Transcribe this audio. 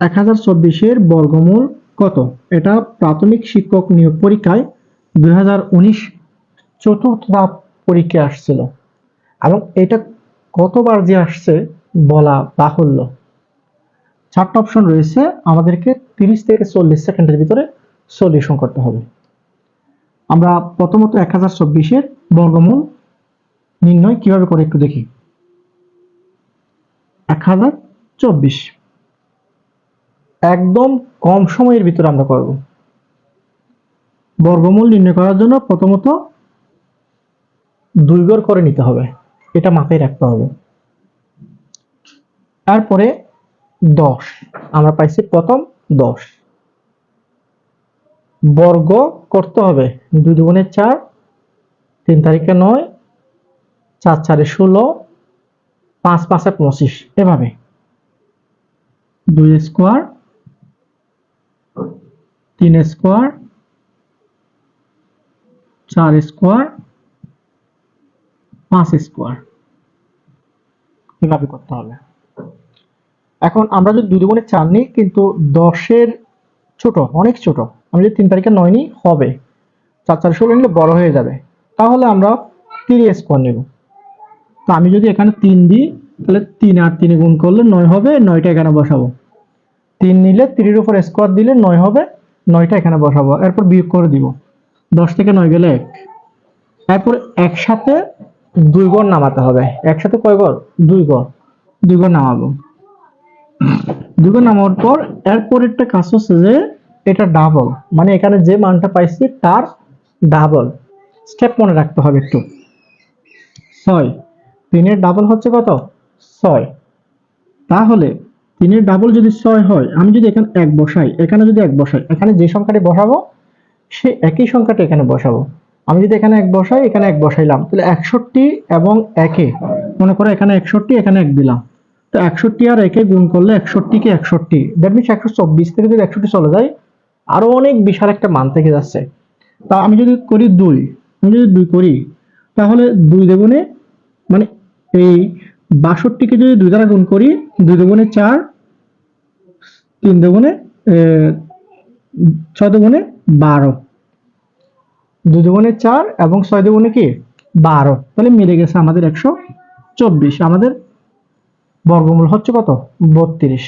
এক হাজার চব্বিশের বর্গমূল কত? এটা প্রাথমিক শিক্ষক নিয়োগ পরীক্ষায় দুই হাজার উনিশ চতুর্থ ধাপ পরীক্ষা আসছিল। এবং এটা কতবার যে আসছে বলা বাহুল্য। চারটা অপশন রয়েছে, আমাদেরকে তিরিশ থেকে চল্লিশ সেকেন্ডের ভিতরে সলিউশন করতে হবে। আমরা প্রথমত এক হাজার চব্বিশের বর্গমূল নির্ণয় কীভাবে করে একটু দেখি। এক হাজার চব্বিশ। একদম কম সময়ের ভিতরে আমরা করব। বর্গমূল নির্ণয় করার জন্য প্রথমত দুই গড় করে নিতে হবে। এটা মাথায় রাখতে হবে। তারপরে দশ। আমরা পাইছি প্রথম দশ। বর্গ করতে হবে দুই দুগুণে চার, তিন তারিখে নয়, চার চারে ষোলো, পাঁচ পাঁচে পঁচিশ। এভাবে। দুই স্কোয়ার তিন স্কোয়ার চার স্কোয়ার পাঁচ স্কোয়ার। এভাবে করতে হবে। এখন আমরা যদি দুই দুগুণে চার নিই, কিন্তু দশের ছোট, অনেক ছোট, আমি যদি তিন তারিখে নয় নিই, হবে। চার চার ষোলো নিলে বড় হয়ে যাবে। তাহলে আমরা তিন স্কোয়ার নেব। তো আমি যদি এখানে তিন দিই, তাহলে তিন আর তিনে গুণ করলে নয় হবে, নয়টা এখানে বসাবো। তিন নিলে তিরির উপর স্কোয়ার দিলে নয় হবে নয়টা এখানে বসাবো, এরপর বিয়োগ করে দিব। দশ থেকে নয় গেলে এক। এরপর একসাথে দুই গড় নামাতে হবে। একসাথে কয় গড়? দুই গড়। দুই গড় নামাবো। দুই গড় নামানোর পর এরপর একটা কাজ হচ্ছে যে এটা ডাবল মানে এখানে যে মানটা পাইছি তার ডাবল স্টেপ মনে রাখতে হবে একটু। ছয়। তিনের ডাবল হচ্ছে কত? ছয়। তাহলে তিনের ডাবল যদি ছয় হয়, আমি যদি এখানে এক বসাই, এখানে যদি এক বসাই, এখানে যে সংখ্যাটি বসাবো, সে একই সংখ্যাটা এখানে বসাবো। আমি যদি এখানে এক বসাই, এখানে এক বসাইলাম, তাহলে একষট্টি এবং একে, মনে করো এখানে একষট্টি, এখানে এক দিলাম। তো একষট্টি আর একে গুণ করলে একষট্টিকে একষট্টি? দ্যাট মিনস একশো চব্বিশ থেকে যদি একষট্টি চলে যায়, আরও অনেক বিশাল একটা মান থেকে যাচ্ছে। তা আমি যদি করি দুই, আমি যদি দুই করি, তাহলে দুই দেগুণে মানে এই বাষট্টিকে যদি দুই দ্বারা গুণ করি, দুই দুগুণে চার, তিন দুগুণে ছয় দুগুণে বারো। দুই দুগুণে চার এবং ছয় দুগুণে কি? বারো। তাহলে মিলে গেছে আমাদের একশো চব্বিশ। আমাদের বর্গমূল হচ্ছে কত? বত্রিশ।